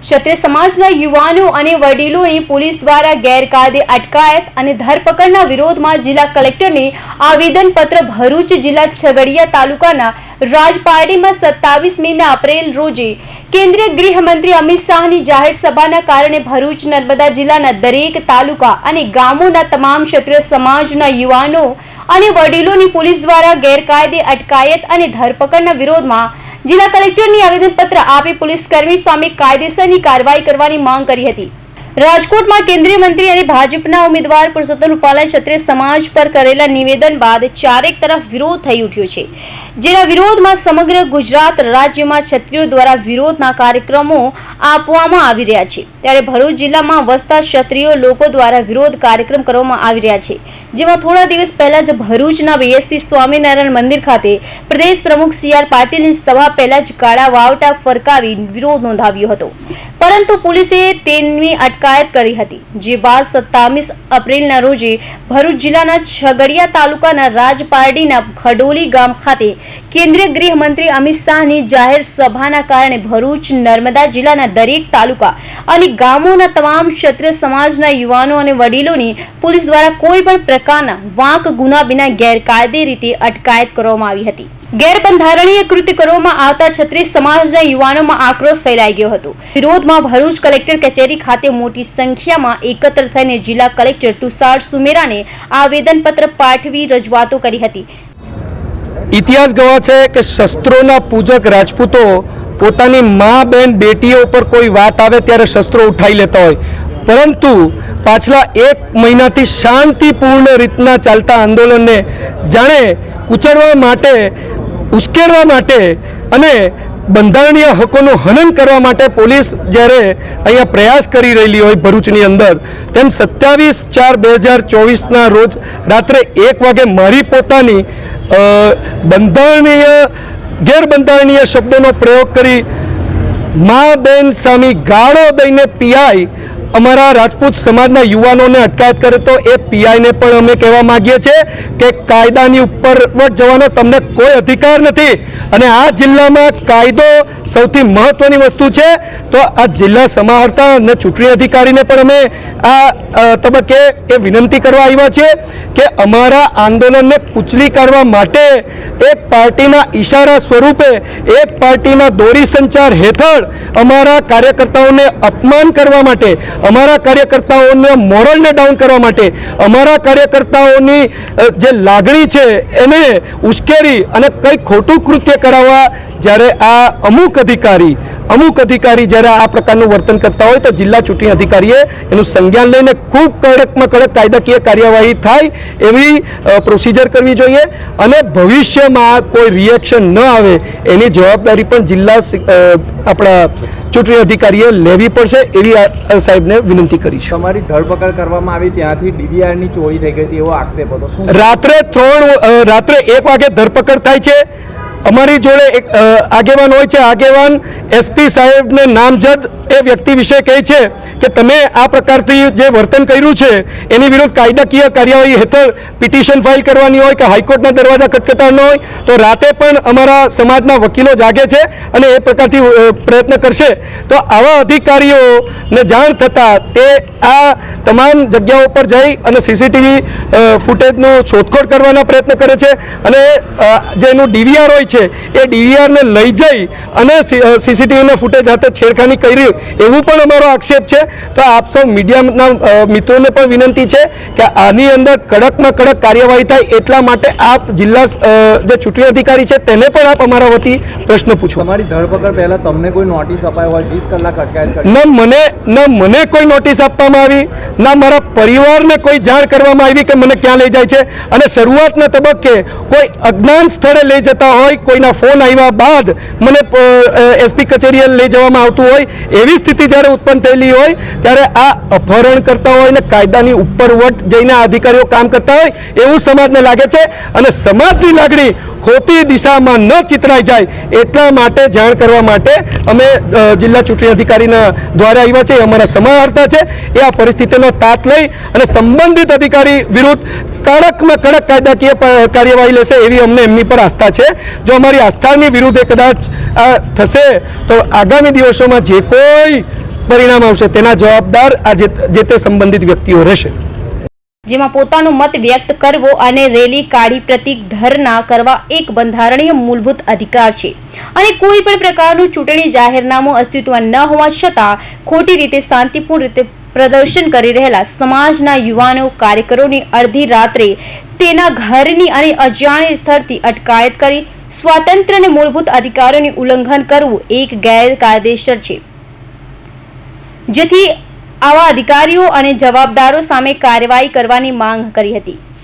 ક્ષત્રિય સમાજના યુવાનો અને વડીલોની પોલીસ દ્વારા ગેરકાયદે અટકાયત અને ધરપકડના વિરોધમાં જિલ્લા કલેક્ટરને આવેદનપત્ર ભરૂચ જિલ્લા છગડિયા તાલુકાના રાજપારડીમાં સત્તાવીસ મીના એપ્રિલ રોજે કેન્દ્રીય ગૃહમંત્રી અમિત શાહની જાહેર સભાના કારણે ભરૂચ નર્મદા જિલ્લાના દરેક તાલુકા અને ગામોના તમામ ક્ષત્રિય સમાજના યુવાનો અને વડીલોની પોલીસ દ્વારા ગેરકાયદે અટકાયત અને ધરપકડના વિરોધમાં જિલ્લા કલેક્ટરની આવેદનપત્ર આપી પોલીસકર્મી સામે કાયદેસરની કાર્યવાહી કરવાની માંગ કરી હતી. રાજકોટમાં કેન્દ્રીય મંત્રી અને ભાજપના ઉમેદવાર પુરુષોત્તમ રૂપાલાએ ક્ષત્રિય સમાજ પર કરેલા નિવેદન બાદ ચારેક તરફ વિરોધ થઈ ઉઠ્યો છે. જેના વિરોધમાં સમગ્ર ગુજરાત રાજ્યમાં ક્ષત્રિયો દ્વારા વિરોધના કાર્યક્રમો આપવામાં આવી રહ્યા છે. ત્યારે ભરૂચ જિલ્લામાં વસતા ક્ષત્રિયો લોકો દ્વારા વિરોધ કાર્યક્રમ કરવામાં આવી રહ્યા છે. જેમાં થોડા દિવસ પહેલા જ ભરૂચના બીએસપી સ્વામિનારાયણ મંદિર ખાતે પ્રદેશ પ્રમુખ સી આર પાટીલની સભા પહેલા જ કાળા વાવટા ફરકાવી વિરોધ નોંધાવ્યો હતો. પરંતુ પોલીસે તેની અટકાયત કરી હતી. જે બાદ સત્તાવીસ એપ્રિલના રોજે ભરૂચ જિલ્લાના છગડિયા તાલુકાના રાજપારડીના ખડોલી ગામ ખાતે કેન્દ્રીય ગૃહમંત્રી અમિત શાહની જાહેર સભાના કારણે ભરૂચ, નર્મદા જિલ્લાના દરેક તાલુકા અને ગામોના તમામ ક્ષત્રિય સમાજના યુવાનો અને વડીલોની પોલીસ દ્વારા કોઈ પણ પ્રકારના વાંક ગુના વિના ગેરકાયદે રીતે અટકાયત કરવામાં આવી હતી. ગેરબંધારણીય કૃત્ય કરવામાં આવતા છત્રીસ સમાજના યુવાનોમાં આક્રોશ ફેલાઈ ગયો હતો. વિરોધમાં ભરૂચ કલેક્ટર કચેરી ખાતે મોટી સંખ્યામાં એકત્ર થઈને જિલ્લા કલેક્ટર તુષાર સુમેરાને આવેદનપત્ર પાઠવી રજૂઆતો કરી હતી. ઇતિહાસ ગવા છે કે શસ્ત્રોના પૂજક રાજપૂતો પોતાની મા, બેન, બેટીઓ ઉપર કોઈ વાત આવે ત્યારે શસ્ત્રો ઉઠાઈ લેતા હોય. પરંતુ પાછલા એક મહિનાથી શાંતિપૂર્ણ રીતના ચાલતા આંદોલનને જાણે કૂચડવા માટે ઉશ્કેરવા માટે અને બંધારણીય હકોનું હનન કરવા માટે પોલીસ જ્યારે અહીંયા પ્રયાસ કરી રહેલી હોય ભરૂચની અંદર, તેમ સત્યાવીસ ચાર બે હજાર ચોવીસના રોજ રાત્રે એક વાગે મારી પોતાની બંધારણીય, ગેરબંધારણીય શબ્દોનો પ્રયોગ કરી મા બેન સામી ગાળો દઈને પીઆઈ અમારા રાજપૂત સમાજના યુવાનોને અટકાયત કરે તો એ પીઆઈને પણ અમે કહેવા માંગીએ છીએ કે કાયદાની ઉપર જવાનો તમને કોઈ અધિકાર નથી. અને આ જિલ્લામાં કાયદો સૌથી મહત્વની વસ્તુ છે. તો આ જિલ્લા સમાહર્તા અને ચૂંટણી અધિકારીને પણ અમે આ તબક્કે એ વિનંતી કરવા આવ્યા છીએ કે અમારા આંદોલનને કૂચલી કાઢવા માટે એક પાર્ટીના ઈશારા સ્વરૂપે, એક પાર્ટીના દોરી સંચાર હેઠળ અમારા કાર્યકર્તાઓને અપમાન કરવા માટે અમારા કાર્યકર્તાઓને મોરલને ડાઉન કરવા માટે, અમારા કાર્યકર્તાઓની જે લાગણી છે, એને ઉશ્કેરી અને કંઈ ખોટું કૃત્ય કરાવવા જ્યારે આ અમુક અધિકારી અમુક અધિકારી જ્યારે આ પ્રકારનું વર્તન કરતા હોય તો જિલ્લા ચૂંટણી અધિકારીએ એનું સંજ્ઞાન લઈને ખૂબ કડકમાં કડક કાયદાકીય કાર્યવાહી થાય એવી પ્રોસિજર કરવી જોઈએ અને ભવિષ્યમાં કોઈ રિએક્શન ન આવે એની જવાબદારી પણ જિલ્લા આપણા ચૂંટણી અધિકારીએ લેવી પડશે એવી સાહેબને વિનંતી કરી છે. તમારી ધરપકડ કરવામાં આવી ત્યાંથી ડીડીઆરની ચોરી થઈ ગઈ હતી એવો આક્ષેપ હતો. રાત્રે ત્રણ રાત્રે એક વાગે ધરપકડ થાય છે. અમારી જોડે એક આગેવાન હોય છે. આગેવાન એસપી સાહેબને નામજદ એ વ્યક્તિ વિશે કહે છે કે તમે આ પ્રકારથી જે વર્તન કર્યું છે, એની વિરુદ્ધ કાયદાકીય કાર્યવાહી હેઠળ પિટિશન ફાઇલ કરવાની હોય કે હાઈકોર્ટના દરવાજા ખટખટાવવાનો હોય, તો રાતે પણ અમારા સમાજના વકીલો જાગે છે અને એ પ્રકારથી પ્રયત્ન કરશે. તો આવા અધિકારીઓને જાણ થતાં તે આ તમામ જગ્યાઓ પર જઈ અને સીસીટીવી ફૂટેજનો શોધખોળ કરવાના પ્રયત્ન કરે છે અને જેનું ડીવીઆર હોય છે એ ડીવીઆરને લઈ જઈ અને સીસીટીવીના ફૂટેજ હાથે છેડખાની કરી એવું પણ અમારો આક્ષેપ છે. તો આપ સૌ મીડિયાના મિત્રોને પણ વિનંતી છે કે આની અંદર કડકમાં કડક કાર્યવાહી થાય એટલા માટે આપ જિલ્લા જે ચૂંટણી અધિકારી છે તેને પણ આપ અમારા વતી પ્રશ્ન પૂછો. તમારી ધરપકડ પહેલા તમને કોઈ નોટિસ અપાઈ હોય વીસ કલાક અટકાયત ન મને ન મને કોઈ નોટિસ આપવામાં આવી ના મારા પરિવારને કોઈ જાણ કરવામાં આવી કે મને ક્યાં લઈ જાય છે. અને શરૂઆતના તબક્કે કોઈ અજ્ઞાન સ્થળે લઈ જતા હોય કોઈના ફોન આવ્યા બાદ મને એસપી કચેરીએ લઈ જવામાં આવતું હોય, એવી સ્થિતિ જ્યારે ઉત્પન્ન થયેલી હોય, ત્યારે આ અપહરણ કરતા હોય ને કાયદાની ઉપરવટ જઈને અધિકારીઓ કામ કરતા હોય, એવું સમાજને લાગે છે. અને સમાજની લાગણી ખોટી દિશામાં ન ચિતરાઈ જાય, એટલા માટે જાણ કરવા માટે અમે જિલ્લા ચૂંટણી અધિકારીના દ્વારા આવ્યા છે. અમારા સમાહર્તા છે. એ આ પરિસ્થિતિનો તાત લઈ અને સંબંધિત અધિકારી વિરુદ્ધ કડકમાં કડક કાયદાકીય કાર્યવાહી લેશે એવી અમને એમની પર આસ્થા છે. જો અમારી આસ્થાની વિરુદ્ધે કદાચ થશે, તો આગામી દિવસોમાં જે કોઈ પરિણામ આવશે તેના જવાબદાર આ જે તે સંબંધિત વ્યક્તિઓ રહેશે. જેમાં પોતાનો મત વ્યક્ત કરવો અને રેલી કાઢી પ્રતિક ધરના કરવા એક બંધારણીય મૂળભૂત અધિકાર છે. અને કોઈ પણ પ્રકારનું ચૂંટણી જાહેરનામું અસ્તિત્વ ન હોવા છતાં ખોટી રીતે, શાંતિપૂર્ણ રીતે પ્રદર્શન કરી રહેલા સમાજના યુવાનો, કાર્યકરોની અડધી રાત્રે તેના ઘરની અને અજાણ્યા સ્થળથી અટકાયત કરી સ્વાતંત્ર્ય અને મૂળભૂત અધિકારોની ઉલ્લંઘન કરવું એક ગેરકાયદેસર છે. જેથી આવા અધિકારીઓ અને જવાબદારો સામે કાર્યવાહી કરવાની માંગ કરી હતી.